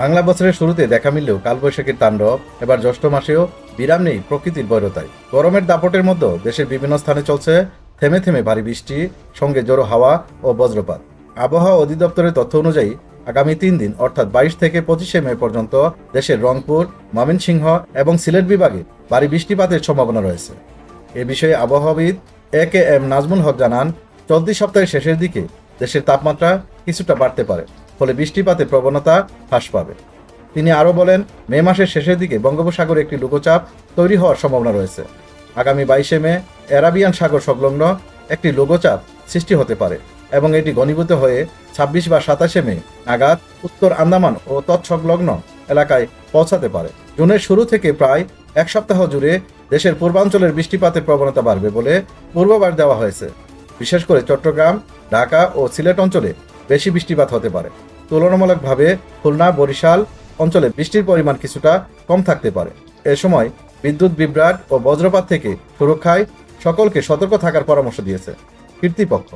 বাংলা বছরের শুরুতে দেখা মিললেও কালবৈশাখীর তাণ্ডব, এবার জ্যৈষ্ঠ মাসেও বিরাম নেই প্রকৃতির বৈরতায়। গরমের দাপটের মধ্যে দেশের বিভিন্ন স্থানে চলছে থেমে থেমে ভারী বৃষ্টি, সঙ্গে জোরো হাওয়া ও বজ্রপাত। আবহাওয়া অধিদপ্তরের তথ্য অনুযায়ী, আগামী তিন দিন, অর্থাৎ বাইশ থেকে পঁচিশে মে পর্যন্ত দেশের রংপুর, ময়মনসিংহ এবং সিলেট বিভাগে ভারী বৃষ্টিপাতের সম্ভাবনা রয়েছে। এ বিষয়ে আবহাওয়াবিদ এ কে এম নাজমুল হক জানান, চলতি সপ্তাহের শেষের দিকে দেশের তাপমাত্রা কিছুটা বাড়তে পারে। ফলে বৃষ্টিপাতের প্রবণতা হ্রাস পাবে। তিনি আরও বলেন, মে মাসের শেষের দিকে বঙ্গোপসাগরে একটি লঘুচাপ তৈরি হওয়ার সম্ভাবনা রয়েছে। আগামী বাইশে মে অ্যারাবিয়ান সাগর সংলগ্ন একটি লঘুচাপ সৃষ্টি হতে পারে এবং এটি ঘনীভূত হয়ে ছাব্বিশ বা সাতাশে মে নাগাদ উত্তর আন্দামান ও তৎসংলগ্ন এলাকায় পৌঁছাতে পারে। জুনের শুরু থেকে প্রায় এক সপ্তাহ জুড়ে দেশের পূর্বাঞ্চলের বৃষ্টিপাতের প্রবণতা বাড়বে বলে পূর্বাভাস দেওয়া হয়েছে। বিশেষ করে চট্টগ্রাম, ঢাকা ও সিলেট অঞ্চলে বেশি বৃষ্টিপাত হতে পারে। তুলনামূলকভাবে খুলনা, বরিশাল অঞ্চলে বৃষ্টির পরিমাণ কিছুটা কম থাকতে পারে। এ সময় বিদ্যুৎ বিভ্রাট ও বজ্রপাত থেকে সুরক্ষায় সকলকে সতর্ক থাকার পরামর্শ দিয়েছে কর্তৃপক্ষ।